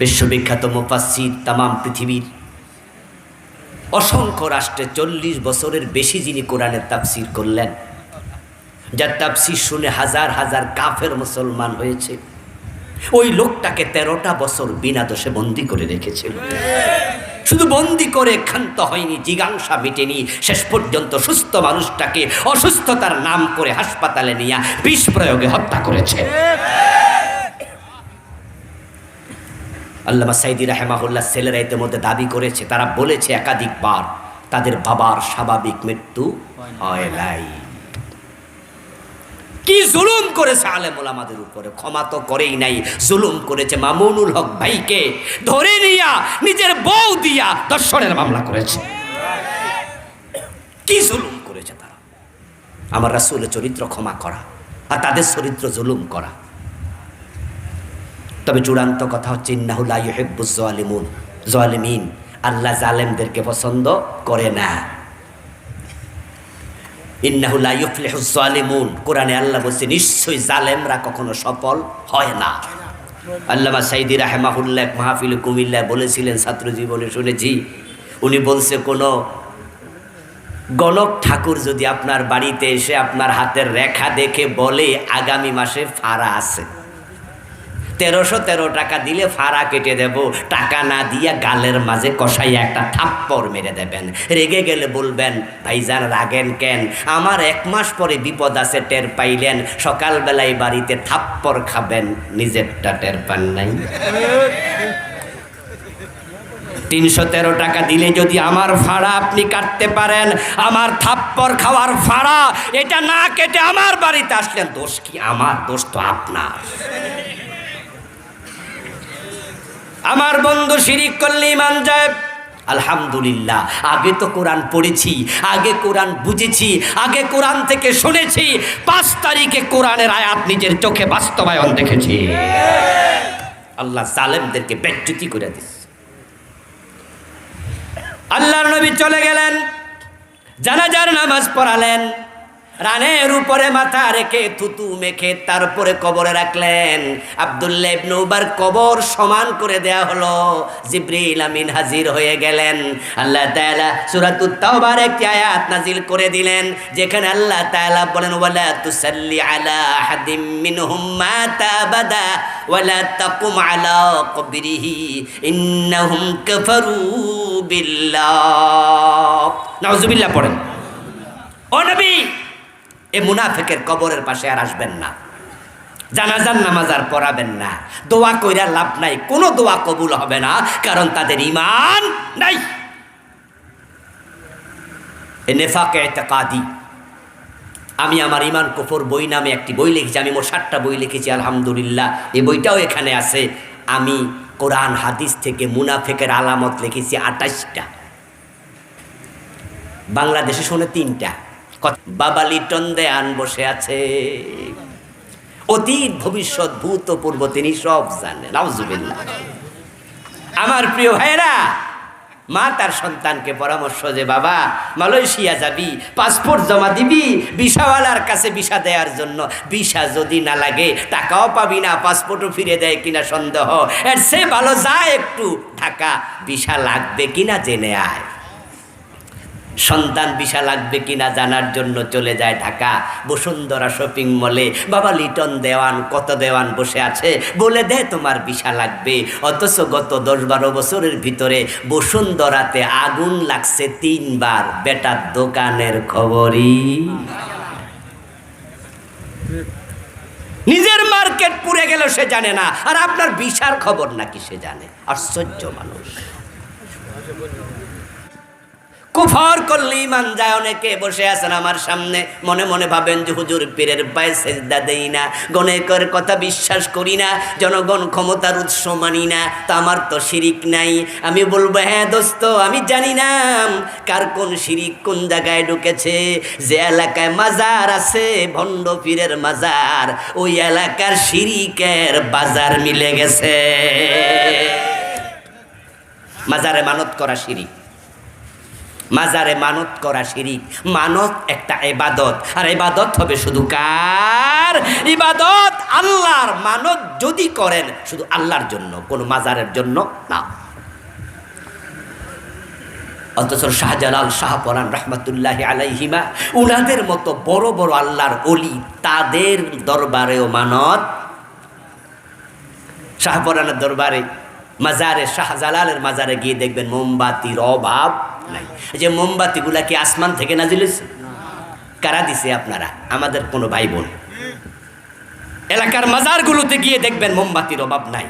বিশ্ববিখ্যাত মুফাসির তামাম পৃথিবীর অসংখ্য রাষ্ট্রে চল্লিশ বছরের বেশি যিনি কোরআনের তাফসির করলেন, যার তাফসির শুনে হাজার হাজার কাফের মুসলমান হয়েছে, ওই লোকটাকে তেরোটা বছর বিনা দোষে বন্দি করে রেখেছিল। শুধু বন্দি করে ক্ষান্ত হয়নি, জিজ্ঞাসা মেটেনি, শেষ পর্যন্ত সুস্থ মানুষটাকে অসুস্থতার নাম করে হাসপাতালে নিয়ে বিষ প্রয়োগে হত্যা করেছে। আল্লামা সাইদি রাহেমাহুল্লাহ ছেলেরা ইতিমধ্যে দাবি করেছে, তারা বলেছে একাধিকবার তাদের বাবার স্বাভাবিক মৃত্যু কি জুলুম করেছে আলেমুল আমাদের উপরে? ক্ষমা তো করেই নাই, জুলুম করেছে মামুনুল হক ভাইকে ধরে নিয়া, নিজের বউ দিয়া দর্শনের মামলা করেছে। কি জুলুম করেছে তারা? আমার রাসুলের চরিত্র ক্ষমা করা আর তাদের চরিত্র জুলুম করা। তবে চূড়ান্ত কথা হচ্ছে ইন্নাহুল্লাহ ইহেব্বুজ জালিমুন। জালিমিন, আল্লাহ জালেমদেরকে পছন্দ করে না। ইন্নাহুল্লাহ ইউফলিহুজ জালিমুন। কোরআনে আল্লাহ বলছে, নিশ্চয়ই জালেমরা কখনো সফল হয় না। আল্লামা সাইদি রাহেমাহুল্লাহ মাহফিল কুমিল্লায় বলেছিলেন ছাত্র জীবনে শুনেছি, উনি বলছে, কোনো গণক ঠাকুর যদি আপনার বাড়িতে এসে আপনার হাতের রেখা দেখে বলে, আগামী মাসে ফাড়া আছে। তেরোশো তেরো টাকা দিলে ফাড়া কেটে দেব। টাকা না দিয়ে গালের মাঝে কষাইয়া একটা থাপ্পড় মেরে দেবেন। রেগে গেলে বলবেন, ভাইজান রাগেন কেন? আমার এক মাস পরে বিপদ আছে, টের পাইলেন। সকালবেলায় বাড়িতে থাপ্পড় খাবেন, নিজেরটা টের পান নাই। তিনশো তেরো টাকা দিলে যদি আমার ভাড়া আপনি কাটতে পারেন, আমার থাপ্পড় খাওয়ার ভাড়া এটা না কেটে আমার বাড়িতে আসলেন। দোষ কি? আমার দোষ তো আপনার। আমার বন্ধু শিরিক করলে ইমান যায় আলহামদুলিল্লাহ, আগে তো কোরআন পড়েছি, আগে কোরআন বুঝেছি, আগে কোরআন থেকে শুনেছি, পাঁচ তারিখে কোরআনের আয়াত নিজের চোখে বাস্তবায়ন দেখেছি। আল্লাহ সালেমদেরকে বেজ্জুতি করে দিস আল্লাহর নবী চলে গেলেন, জানাজার নামাজ পড়ালেন রানের উপরে মাথা রেখে থুতু মেখে তারপরে কবরে রাখলেন। আব্দুল্লাহ ইবনে উবার কবর সমান করে দেয়া হলো। জিব্রিল আমিন হাজির হয়ে গেলেন। আল্লাহ তাআলা সূরাতুত তাওবার একটি আয়াত নাজিল করে দিলেন, যেখানে আল্লাহ তাআলা বলেন, ওয়ালা তুসাল্লি আলা আহাদিম মিনহুম মাতা আবাদা ওয়ালা তাকুম আলা কবরিহি, ইন্নাহুম কাফারু বিল্লাহ। নাউজুবিল্লাহ পড়েন। ও নবী! এ মুনাফেকের কবরের পাশে আর আসবেন না। জানাজান নামাজ আর পড়াবেন না। দোয়া কইরা লাভ নাই, কোনো দোয়া কবুল হবে না, কারণ তাদের ইমান নাই। এ নেফাকে এতেকাদি। আমি আমার ইমান কুফর বই নামে একটি বই লিখেছি, আমি মোট সাতটা বই লিখেছি, আলহামদুলিল্লাহ। এই বইটাও এখানে আছে। আমি কোরআন, হাদিস থেকে মুনাফেকের আলামত লিখেছি আঠাশটা। বাংলাদেশে শোনে তিনটা। বাবা লিটন দেয়ান বসে আছে। অতীত, ভবিষ্যৎ ভূতপূর্ব তিনি সব জানেন নাউজুবিল্লাহ। আমার প্রিয় ভাইরা মা তার সন্তানকে পরামর্শ যে, বাবা, মালয়েশিয়া যাবি, পাসপোর্ট জমা দিবি ভিসাওয়ালার কাছে ভিসা দেওয়ার জন্য। ভিসা যদি না লাগে, টাকাও পাবি না, পাসপোর্টও ফিরে দেয় কিনা সন্দেহ। এর সে ভালো যায় একটু, ঢাকা ভিসা লাগবে কিনা জেনে আয়। সন্তান বিশা লাগবে কিনা জানার জন্য চলে যায় ঢাকা। বসুন্ধরা শপিং মলে বাবা, লিটন দেওয়ান, কত দেওয়ান বসে আছে? বলে দে তোমার বিশা লাগবে। অথচ গত দশ বারো বছরের ভিতরে বসুন্ধরাতে আগুন লাগছে তিনবার। বেটার দোকানের খবরই। নিজের মার্কেট পুড়ে গেল, সে জানে না। আর আপনার বিশার খবর নাকি সে জানে? আশ্চর্য মানুষ। কুফর করলে ইমান যায়, অনেকে বসে আছেন আমার সামনে, মনে মনে ভাবেন যে হুজুর পীরের পায়ে সেজদা দেই না, গণেকের কথা বিশ্বাস করি না, জনগণ ক্ষমতার উৎস মানি না, তা আমার তো শিরিক নাই। আমি বলব হ্যাঁ দোস্ত, আমি জানি না, কার কোন শিরিক কোন জায়গায় ঢুকেছে, যে এলাকায় মাজার আছে, ভণ্ড পীরের মাজার, ওই এলাকার শিরিকের বাজার মিলে গেছে। মাজারে মানত করা শিরিক। মাজারে মানত করা শিরিক। মানত একটা এবাদত। আর এবাদত হবে শুধু কার? ইবাদত আল্লাহর মানত যদি করেন শুধু আল্লাহর জন্য, কোনো মাজারের জন্য না। অথচ শাহজালাল শাহপরান রহমতুল্লাহ আলাইহিমা উনাদের মতো বড় বড় আল্লাহর অলি তাদের দরবারেও মানত। শাহপরানের দরবারে, মাজারে, শাহজালালের মাজারে গিয়ে দেখবেন মোমবাতির অভাব। নাই। যে মোমবাতিগুলা কি আসমান থেকে নাজিল হয়েছে? কারা দিছে আপনারা? আমাদের কোনো ভাই বোন এলাকার মাজারগুলোতে গিয়ে দেখবেন মোমবাতির অভাব নাই।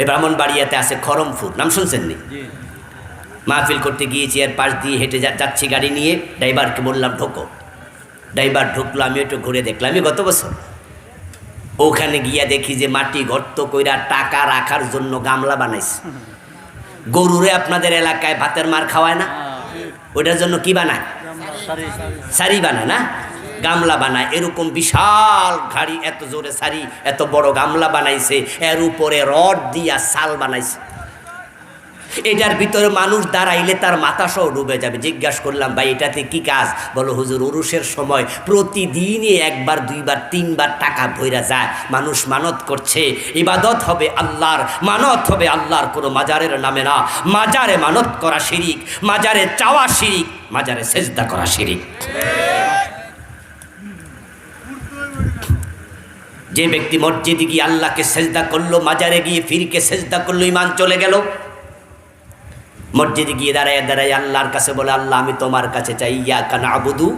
এ ব্রাহ্মণবাড়িয়াতে আছে খরমফুর নাম শুনছেন নি? মাহফিল করতে গিয়েছি এর পাশ দিয়ে হেঁটে যাচ্ছি গাড়ি নিয়ে ড্রাইভারকে বললাম ঢোকো। ড্রাইভার ঢুকলো আমি একটু ঘুরে দেখলাম। আমি গত বছর। ওখানে গিয়া দেখি যে মাটি গর্ত কইরা টাকা রাখার জন্য গামলা বানাইছে। গরুরে আপনাদের এলাকায় ভাতের মার খাওয়ায় না? ওইটার জন্য কি বানায়? সারি বানায় না? গামলা বানায়। এরকম বিশাল ঘাড়ি এত জোরে সারি এত বড় গামলা বানাইছে এর উপরে রড দিয়া সাল বানাইছে। এটার ভিতরে মানুষ দাঁড়াইলে তার মাথা সহ ডুবে যাবে। জিজ্ঞাসা করলাম, ভাই, এটাতে কি কাজ? বলো, হুজুর, উরুষের সময় প্রতিদিনই একবার, দুইবার, তিনবার টাকা ভইরা যায়। মানুষ মানত করছে। ইবাদত হবে আল্লাহর, মানত হবে আল্লাহর, কোনো মাজারের নামে না। মাজারে মানত করা শিরিক, মাজারে চাওয়া শিরিক, মাজারে সেজদা করা শিরিক। যে ব্যক্তি মসজিদে গিয়ে আল্লাহকে সেজদা করল, মাজারে গিয়ে ফিরকে সেজদা করল ইমান চলে গেল। মসজিদে গিয়ে দাঁড়ায় দাঁড়ায় আল্লাহর কাছে বলে, আল্লাহ, আমি তোমার কাছে চাই ইয়া কেন আবুদু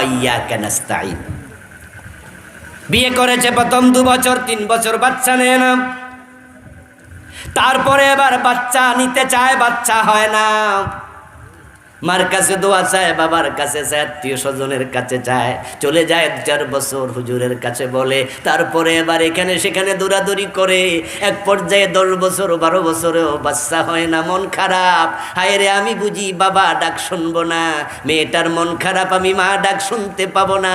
ইয়া কেন বিয়ে করেছে প্রথম দু বছর, তিন বছর, বাচ্চা নেয় না। তারপরে এবার বাচ্চা নিতে চায়, বাচ্চা হয় না। মার কাছে দোয়া চায়, বাবার কাছে চায়, আত্মীয় স্বজনের কাছে চায়। চলে যায় দু চার বছর হুজুরের কাছে বলে। তারপরে এবার এখানে সেখানে দৌড়াদৌড়ি করে। এক পর্যায়ে দশ বছর, বারো বছরেও বাচ্চা হয় না, মন খারাপ। হায় রে, আমি বুঝি বাবা ডাক শুনব না। মেয়েটার মন খারাপ, আমি মা ডাক শুনতে পাবো না।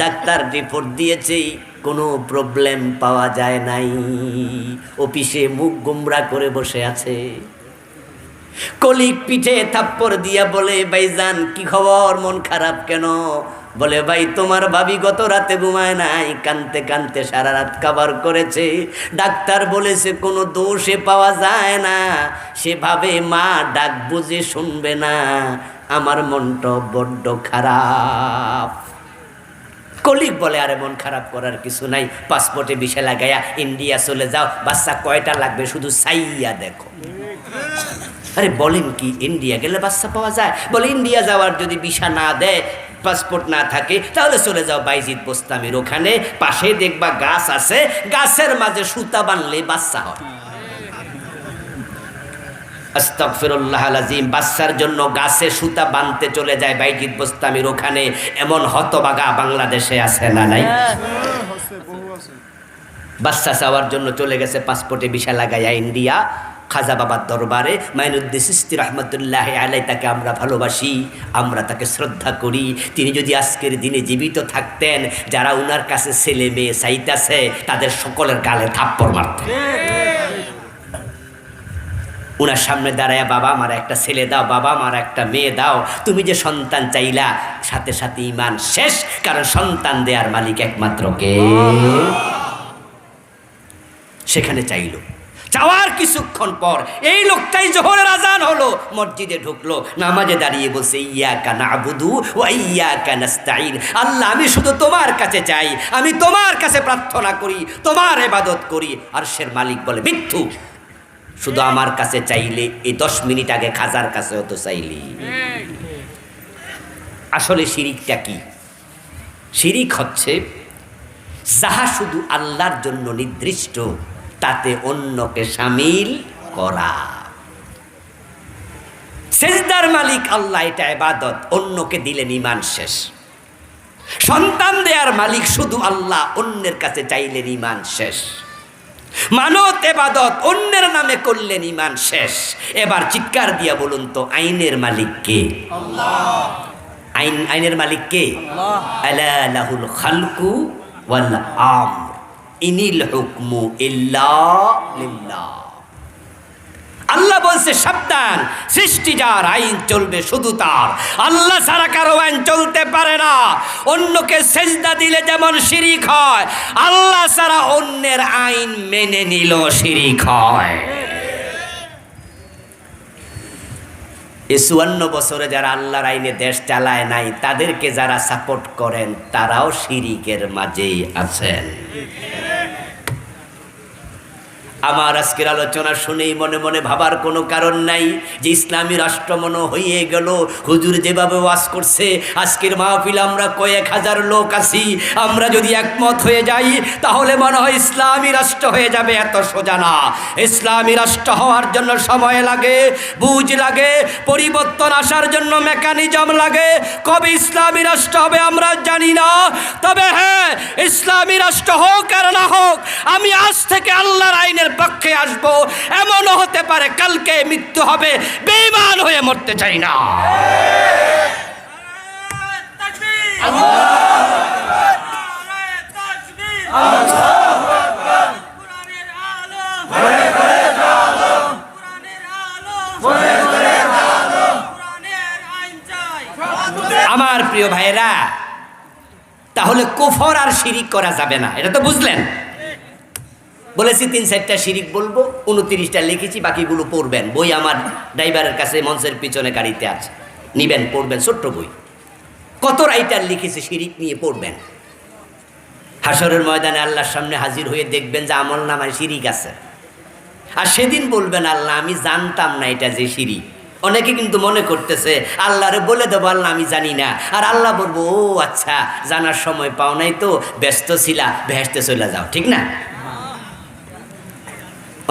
ডাক্তার রিপোর্ট দিয়েছে, কোনো প্রবলেম পাওয়া যায় নাই। অফিসে মুখ গুমরা করে বসে আছে। কলিক পিঠে থাপ্পড় দিয়া বলে, ভাই ভাইজান কি খবর? মন খারাপ কেন? বলে, ভাই, তোমার ভাবি গত রাতে ঘুমায় নাই, কানতে কানতে সারা রাত কাবার করেছে। ডাক্তার বলেছে, কোনো দোষে পাওয়া যায় না। সেভাবে মা ডাক বুঝে শুনবে না। আমার মনটা বড্ড খারাপ। কলিক বলে, আরে, মন খারাপ করার কিছু নাই। পাসপোর্টে বিষে লাগাইয়া ইন্ডিয়া চলে যাও। বাচ্চা কয়টা লাগবে? শুধু সাইয়া দেখো। আরে বলেন কি ইন্ডিয়া গেলে বাচ্চা পাওয়া যায় বলে ইন্ডিয়া যাওয়ার যদি ভিসা না দেয় পাসপোর্ট না থাকে তাহলে চলে যাও বাইজিৎ বোস্তামির ওখানে পাশে দেখবা গাছ আছে গাছের মাঝে সুতা বানলে বাচ্চা হয় বাচ্চার জন্য গাছে সুতা বানতে চলে যায় বাইজিৎ বোস্তামির ওখানে এমন হতবাগা বাংলাদেশে আছে না নাই বাচ্চা চাওয়ার জন্য চলে গেছে পাসপোর্টে ভিসা লাগাইয়া ইন্ডিয়া খাজা বাবার দরবারে, মাইনুদ্দিন সিস্তি রহমতুল্লাহ আলাই তাকে আমরা ভালোবাসি, আমরা তাকে শ্রদ্ধা করি। তিনি যদি আজকের দিনে জীবিত থাকতেন, যারা উনার কাছে ছেলে মেয়ে চাইতেছে, তাদের সকলের গালে থাপ্পড় মারতেন উনার সামনে দাঁড়ায়, বাবা, আমার একটা ছেলে দাও, বাবা, আমার একটা মেয়ে দাও। তুমি যে সন্তান চাইলা, সাথে সাথে ইমান শেষ, কারণ সন্তান দেয়ার মালিক একমাত্র কে? সেখানে চাইলো। চাওয়ার কিছুক্ষণ পর এই লোকটাই জোহরের আজান হলো, মসজিদে ঢুকলো, নামাজে দাঁড়িয়ে বলছে ইয়া কানা আবুদু ও ইয়া কানাস্তাইন আল্লাহ, আমি শুধু তোমার কাছে চাই, আমি তোমার কাছে প্রার্থনা করি, তোমার এবাদত করি। আর সের মালিক বলে, মিথ্যু, শুধু আমার কাছে চাইলে এই দশ মিনিট আগে খাজার কাছে হতো চাইলি। আসলে শিরিকটা কি? শিরিক হচ্ছে, যাহা শুধু আল্লাহর জন্য নির্দিষ্ট তাতে অন্যকে সামিল করা। সেজদার মালিক আল্লাহ এটা এবাদত অন্যকে দিলেন ইমান শেষ। সন্তান দেয়ার মালিক শুধু আল্লাহ অন্যের কাছে চাইলেন ইমান শেষ। মানত এবাদত অন্যের নামে করলেন ইমান শেষ। এবার চিৎকার দিয়া বলুন তো আইনের মালিক কে? আইন আইনের মালিক কে? আলা লাহুল খালকু ওয়াল আমর ইনিল হুকমু আল্লাহ বলছে, সাবধান, সৃষ্টি যার, আইন চলবে শুধু তার। আল্লাহ ছাড়া কারও আইন চলতে পারে না। অন্যকে সেজদা দিলে যেমন শিরিক হয়, আল্লাহ ছাড়া অন্যের আইন মেনে নিল শিরিক হয়। এই চুয়ান্ন বছরে যারা আল্লাহর আইনে দেশ চালায় নাই, তাদেরকে যারা সাপোর্ট করেন, তারাও শিরিকের মাঝেই আছেন। আমার আজকের আলোচনা শুনেই মনে মনে ভাবার কোনো কারণ নাই যে ইসলামী রাষ্ট্র মনে হয়ে গেল। হুজুর যেভাবে ওয়াজ করছে, আজকের মাহফিল আমরা কয়েক হাজার লোক আছি, আমরা যদি একমত হয়ে যাই, তাহলে মনে হয় ইসলামী রাষ্ট্র হয়ে যাবে এত সোজা না। ইসলামী রাষ্ট্র হওয়ার জন্য সময় লাগে, বুঝ লাগে, পরিবর্তন আসার জন্য মেকানিজম লাগে। কবে ইসলামী রাষ্ট্র হবে আমরা জানি না, তবে হ্যাঁ ইসলামী রাষ্ট্র হোক আর না হোক, আমি আজ থেকে আল্লাহর আইনের পক্ষে আসব, এমনও হতে পারে কালকে মৃত্যু হবে বেইমান হয়ে মরতে চাই না। আমার প্রিয় ভাইয়েরা, তাহলে কুফর আর শিরিক করা যাবে না, এটা তো বুঝলেন? বলেছি, তিন চারটা শিরিক বলব, উনত্রিশটা লিখেছি, বাকিগুলো পড়বেন। বই আমার ড্রাইভারের কাছে মঞ্চের পিছনে গাড়িতে আছে। নিবেন, পড়বেন, ছোট্ট বই। কত রাইটার লিখেছে শিরিক নিয়ে পড়বেন? হাসরের ময়দানে আল্লাহর সামনে হাজির হয়ে দেখবেন যে আমল নামায় শিরিক আছে। আর সেদিন বলবেন, আল্লাহ, আমি জানতাম না এটা যে শিরিক। অনেকে কিন্তু মনে করতেছে, আল্লাহরে বলে দেবো, আল্লাহ, আমি জানি না। আর আল্লাহ বলব, ও আচ্ছা জানার সময় পাও নাই তো, ব্যস্ত ছিলা, ভেসতে চলে যাও, ঠিক না?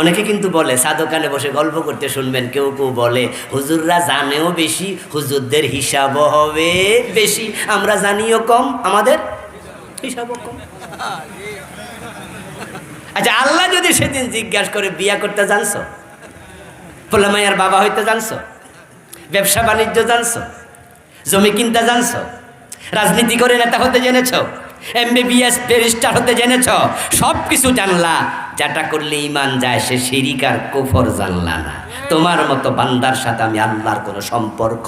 অনেকে কিন্তু বলে, সাধকানে বসে গল্প করতে শুনবেন, কেউ কেউ বলে, হুজুররা জানেও বেশি, হুজুরদের হিসাবও হবে বেশি। আমরা জানিও কম, আমাদের হিসাবও কম। আচ্ছা আল্লাহ যদি সেদিন জিজ্ঞাসা করে, বিয়া করতে জানছো? পোলামাইয়ার বাবা হইতে জানছো? ব্যবসা বাণিজ্য জানছো? জমি কিনতে জানছো? রাজনীতি করে নেতা হতে জেনেছ? এমবিবিএস ব্যারিস্টার হতে জেনেছ? সব কিছু জানলা। যেটা করলে ইমান যায়, সে শিরিকার কুফর জানলা না। তোমার মতো বান্দার সাথে আমি আল্লাহর কোনো সম্পর্ক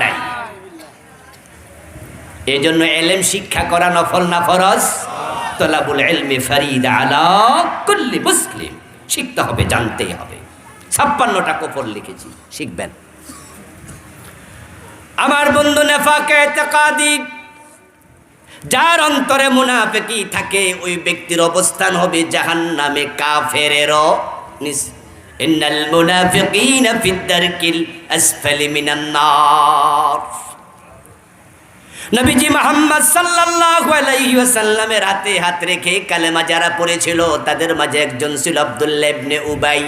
নাই। এই জন্য এলেম শিক্ষা করা নফল না ফরজ? তোলাবুল এলমে ফারিদ আলা কুল্লি মুসলিম। শিখতে হবে, জানতেই হবে। ছাপ্পান্নটা কফর লিখেছি, শিখবেন। আমার বন্ধু নেফাকে, এতেকাদি যার অন্তরে মুনাফেকি থাকে, ওই ব্যক্তির অবস্থান হবে জাহান নামে কাফেরেরও নিস হাতে রেখে কালেমা যারা পড়েছিল, তাদের মাঝে একজন ছিল আব্দুল্লাহ উবাই।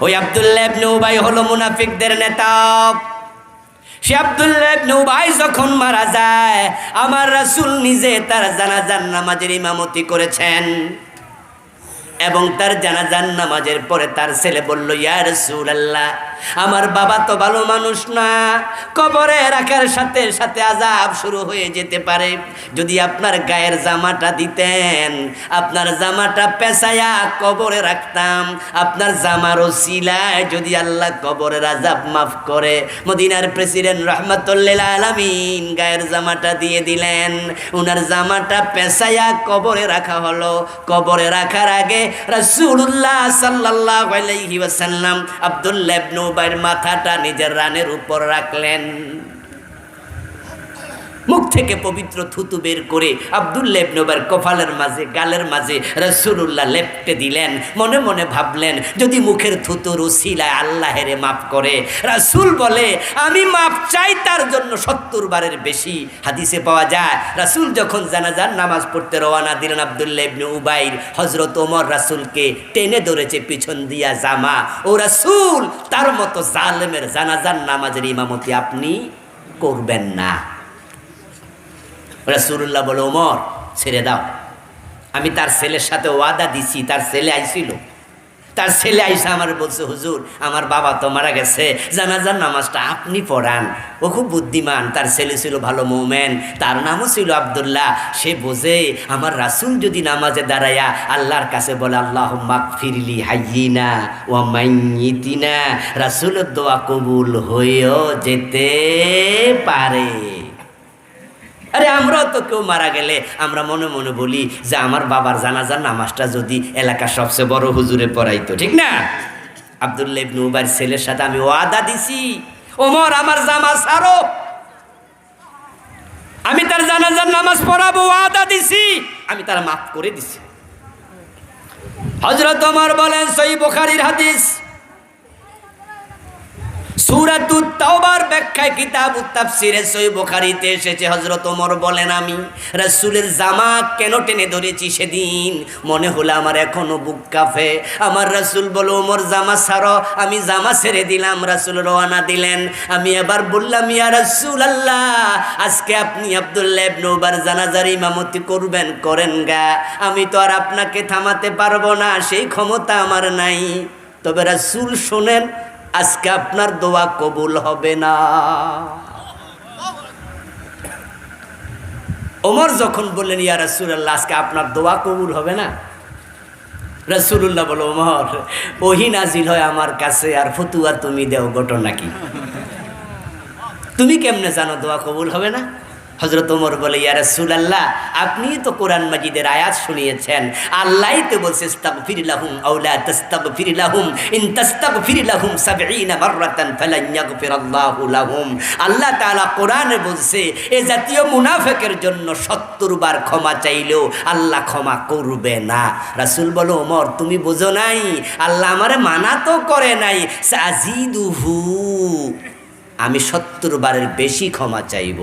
ওই আব্দুল্লাহ উবাই হলো মুনাফিকদের নেতা। সে আব্দুল্লাহ যখন মারা যায় আমার রাসুল নিজে তার জানাজার নামাজের ইমামতি করেছেন। এবং তার জানাজান নামাজের পরে তার ছেলে বলল, ইয়া রাসূলুল্লাহ, আমার বাবা তো ভালো মানুষ না। কবরে রাখার সাথে সাথে আজাব শুরু হয়ে যেতে পারে। যদি আপনার গায়ের জামাটা দিতেন, আপনার জামাটা পেঁচায়া কবরে রাখতাম। আপনার জামার সিলায় যদি আল্লাহ কবরের আজাব মাফ করে, মদিনার প্রেসিডেন্ট রহমতুল্লিল আলমিন গায়ের জামাটা দিয়ে দিলেন। উনার জামাটা পেঁচায়া কবরে রাখা হলো। কবরে রাখার আগে রাসূলুল্লাহ সাল্লাল্লাহু আলাইহি ওয়াসাল্লাম আব্দুল্লাহ মাথাটা নিজের রানের উপর রাখলেন। মুখ থেকে পবিত্র থুতু বের করে আব্দুল্লাহ ইবনে কপালের মাঝে, গালের মাঝে রাসূলুল্লাহ লেপটে দিলেন। মনে মনে ভাবলেন, যদি মুখের থুতুর উসিলায় আল্লাহেরে মাফ করে। রাসূল বলে, আমি মাফ চাই তার জন্য সত্তর বারের বেশি। হাদিসে পাওয়া যায়, রাসূল যখন জানাজার নামাজ পড়তে রওয়ানা দিলেন আব্দুল্লাহ ইবনে উবাইর হজরত ওমর রাসূলকে টেনে ধরেছে পিছন দিয়া জামা। ও রাসূল, তার মতো জালেমের জানাজার নামাজের ইমামতি আপনি করবেন না। রাসূলুল্লাহ বলে, ওমর, ছেড়ে দাও। আমি তার ছেলের সাথে ওয়াদা দিছি, তার ছেলে আইছিল। তার ছেলে আইসা আমার বলছে, হুজুর, আমার বাবা তো মারা গেছে, জানাজার নামাজটা আপনি পড়ান। ও খুব বুদ্ধিমান, তার ছেলে ছিল ভালো মোমেন, তার নামও ছিল আবদুল্লাহ। সে বোঝে, আমার রাসুল যদি নামাজে দাঁড়ায়া আল্লাহর কাছে বলে আল্লাহ ফিরলি হাইয়িনা ও মাইয়িতিনা রাসুলের দোয়া কবুল হয়েও যেতে পারে। আরে আমরাও তো কেউ মারা গেলে আমরা মনে মনে বলি যে আমার বাবার জানাজার নামাজটা যদি এলাকার সবচেয়ে বড় হুজুরে পড়াইতো, ঠিক না? আবদুল্লাহ ইবনু ছেলের সাথে আমি ওয়াদা দিছি, ওমর, আমার জামা সারো আমি তার জানাজার নামাজ পড়াবো, ওয়াদা দিছি, আমি তার মাফ করে দিছি। হজরত ওমর বলেন সই বুখারীর হাদিস সুরাতুত তাওবার ব্যাখ্যায় কিতাব এসেছে ওমর বলেন, আমি রাসূলের জামা কেন টেনে ধরেছি সেদিন? মনে আমার এখনও বুক কাফে আমার রাসূল জামা আমি জামা ছেড়ে দিলাম, রাসূল রওনা দিলেন। আমি এবার বললাম, ইয়া রাসূল আল্লাহ আজকে আপনি আব্দুল্লাহ জানাজার ইমামতি করবেন, করেন গা। আমি তো আর আপনাকে থামাতে পারব না, সেই ক্ষমতা আমার নাই। তবে রাসূল শোনেন আজকে আপনার দোয়া কবুল হবে না। ওমর যখন বললেন, ইয়া রাসূলুল্লাহ, আজকে আপনার দোয়া কবুল হবে না? রাসূলুল্লাহ বলো, ওমর, ওহি নাজিল হয় আমার কাছে, আর ফতুয়া তুমি দেও, ঘটনা কি? তুমি কেমনে জানো দোয়া কবুল হবে না? হজরত ওমর বলে, ইয়া রাসূলুল্লাহ, আপনি তো কোরআন মাজিদের আয়াত শুনিয়েছেন। আল্লাহ তো বলছে, ইস্তাগফির লাহুম আও লা তাস্তাগফির লাহুম, ইন তাস্তাগফির লাহুম 70 মাররাতান ফালান ইয়াগফিরাল্লাহু লাহুম। আল্লাহ তাআলা কোরআনে বলছে, এ জাতীয় মুনাফিকের জন্য 70 বার ক্ষমা চাইলেও আল্লাহ ক্ষমা করবে না। রাসূল বলো ওমর তুমি বোঝো নাই? আল্লাহ আমারে মানা তো করে নাই। সাজিদুহু, আমি সত্তর বারের বেশি ক্ষমা চাইব।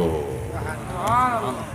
Para, mano.